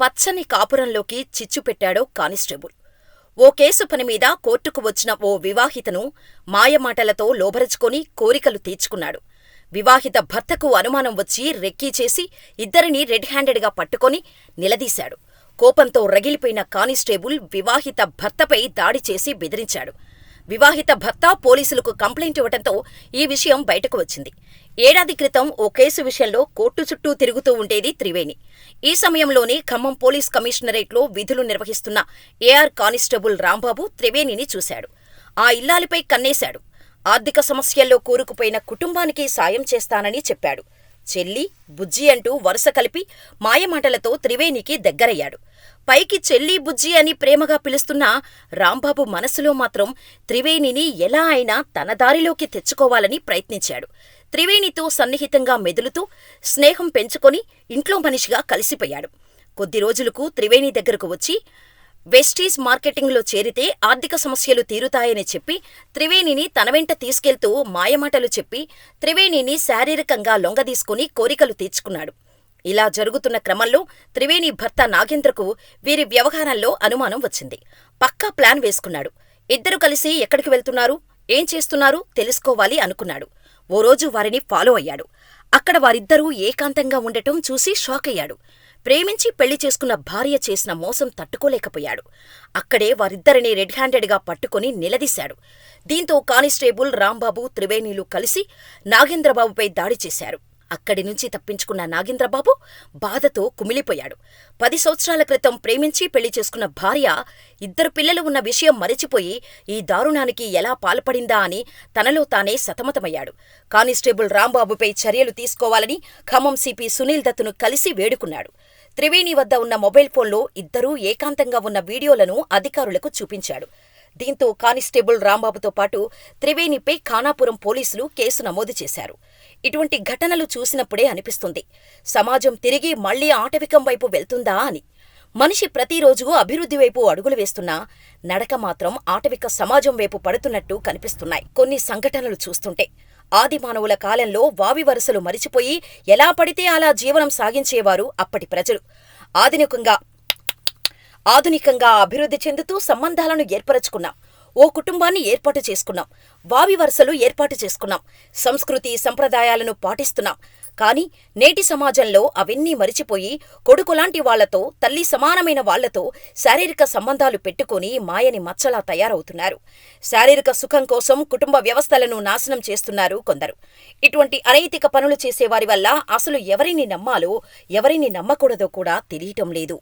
పచ్చని కాపురంలోకి చిచ్చుపెట్టాడో కానిస్టేబుల్. ఓ కేసు పనిమీద కోర్టుకు వచ్చిన ఓ వివాహితను మాయమాటలతో లోబరచుకొని కోరికలు తీర్చుకున్నాడు. వివాహిత భర్తకు అనుమానం వచ్చి రెక్కీ చేసి ఇద్దరిని రెడ్ హ్యాండెడ్గా పట్టుకొని నిలదీశాడు. కోపంతో రగిలిపోయిన కానిస్టేబుల్ వివాహిత భర్తపై దాడి చేసి బెదిరించాడు. వివాహిత భర్త పోలీసులకు కంప్లైంట్ ఇవ్వటంతో ఈ విషయం బయటకు వచ్చింది. ఏడాది క్రితం ఓ కేసు విషయంలో కోర్టు చుట్టూ తిరుగుతూ ఉండేది త్రివేణి. ఈ సమయంలోనే ఖమ్మం పోలీస్ కమిషనరేట్లో విధులు నిర్వహిస్తున్న ఏఆర్ కానిస్టేబుల్ రాంబాబు త్రివేణిని చూశాడు. ఆ ఇల్లాలిపై కన్నేశాడు. ఆర్థిక సమస్యల్లో కూరుకుపోయిన కుటుంబానికి సాయం చేస్తానని చెప్పాడు. చెల్లి బుజ్జి అంటూ వరుస కలిపి మాయమాటలతో త్రివేణికి దగ్గరయ్యాడు. పైకి చెల్లీ, బుజ్జి అని ప్రేమగా పిలుస్తున్నా రాంబాబు మనసులో మాత్రం త్రివేణిని ఎలా అయినా తన దారిలోకి తెచ్చుకోవాలని ప్రయత్నించాడు. త్రివేణితో సన్నిహితంగా మెదులుతూ స్నేహం పెంచుకొని ఇంట్లో మనిషిగా కలిసిపోయాడు. కొద్ది రోజులకు త్రివేణి దగ్గరకు వచ్చి వెస్టీజ్ మార్కెటింగ్లో చేరితే ఆర్థిక సమస్యలు తీరుతాయని చెప్పి త్రివేణిని తన వెంట తీసుకెళ్తూ మాయమాటలు చెప్పి త్రివేణిని శారీరకంగా లొంగదీసుకుని కోరికలు తీర్చుకున్నాడు. ఇలా జరుగుతున్న క్రమంలో త్రివేణి భర్త నాగేంద్రకు వీరి వ్యవహారంలో అనుమానం వచ్చింది. పక్కా ప్లాన్ వేసుకున్నాడు. ఇద్దరూ కలిసి ఎక్కడికి వెళ్తున్నారు, ఏం చేస్తున్నారు తెలుసుకోవాలి అనుకున్నాడు. ఓ రోజు వారిని ఫాలో అయ్యాడు. అక్కడ వారిద్దరూ ఏకాంతంగా ఉండటం చూసి షాకయ్యాడు. ప్రేమించి పెళ్ళి చేసుకున్న భార్య చేసిన మోసం తట్టుకోలేకపోయాడు. అక్కడే వారిద్దరిని రెడ్ హ్యాండెడ్గా నిలదీశాడు. దీంతో కానిస్టేబుల్ రాంబాబు, త్రివేణిలు కలిసి నాగేంద్రబాబుపై దాడి చేశారు. అక్కడి నుంచి తప్పించుకున్న నాగేంద్రబాబు బాధతో కుమిలిపోయాడు. పది సంవత్సరాల క్రితం ప్రేమించి పెళ్ళి చేసుకున్న భార్య ఇద్దరు పిల్లలు ఉన్న విషయం మరిచిపోయి ఈ దారుణానికి ఎలా పాల్పడిందా అని తనలో తానే సతమతమయ్యాడు. కానిస్టేబుల్ రాంబాబుపై చర్యలు తీసుకోవాలని ఖమ్మం సిపి సునీల్ దత్తును కలిసి వేడుకున్నాడు. త్రివేణి వద్ద ఉన్న మొబైల్ ఫోన్లో ఇద్దరూ ఏకాంతంగా ఉన్న వీడియోలను అధికారులకు చూపించాడు. దీంతో కానిస్టేబుల్ రాంబాబుతో పాటు త్రివేణిపై ఖానాపురం పోలీసులు కేసు నమోదు చేశారు. ఇటువంటి ఘటనలు చూసినప్పుడే అనిపిస్తుంది సమాజం తిరిగి మళ్ళీ ఆటవికం వైపు వెళ్తుందా అని. మనిషి ప్రతిరోజూ అభివృద్ధి వైపు అడుగులు వేస్తున్నా నడక మాత్రం ఆటవిక సమాజం వైపు పడుతున్నట్టు కనిపిస్తున్నాయి కొన్ని సంఘటనలు చూస్తుంటే. ఆదిమానవుల కాలంలో వావి వరుసలు మరిచిపోయి ఎలా పడితే అలా జీవనం సాగించేవారు అప్పటి ప్రజలు. ఆధునికంగా ఆధునికంగా అభివృద్ధి చెందుతూ సంబంధాలను ఏర్పరచుకున్నాం. ఓ కుటుంబాన్ని ఏర్పాటు చేసుకున్నాం. వావి వరుసలు ఏర్పాటు చేసుకున్నాం. సంస్కృతి సంప్రదాయాలను పాటిస్తున్నాం. కాని నేటి సమాజంలో అవన్నీ మరిచిపోయి కొడుకులాంటి వాళ్ళతో, తల్లి సమానమైన వాళ్ళతో శారీరక సంబంధాలు పెట్టుకుని మాయని మచ్చలా తయారవుతున్నారు. శారీరక సుఖం కోసం కుటుంబ వ్యవస్థలను నాశనం చేస్తున్నారు కొందరు. ఇటువంటి అనైతిక పనులు చేసేవారి వల్ల అసలు ఎవరిని నమ్మాలో, ఎవరిని నమ్మకూడదో కూడా తెలియటం లేదు.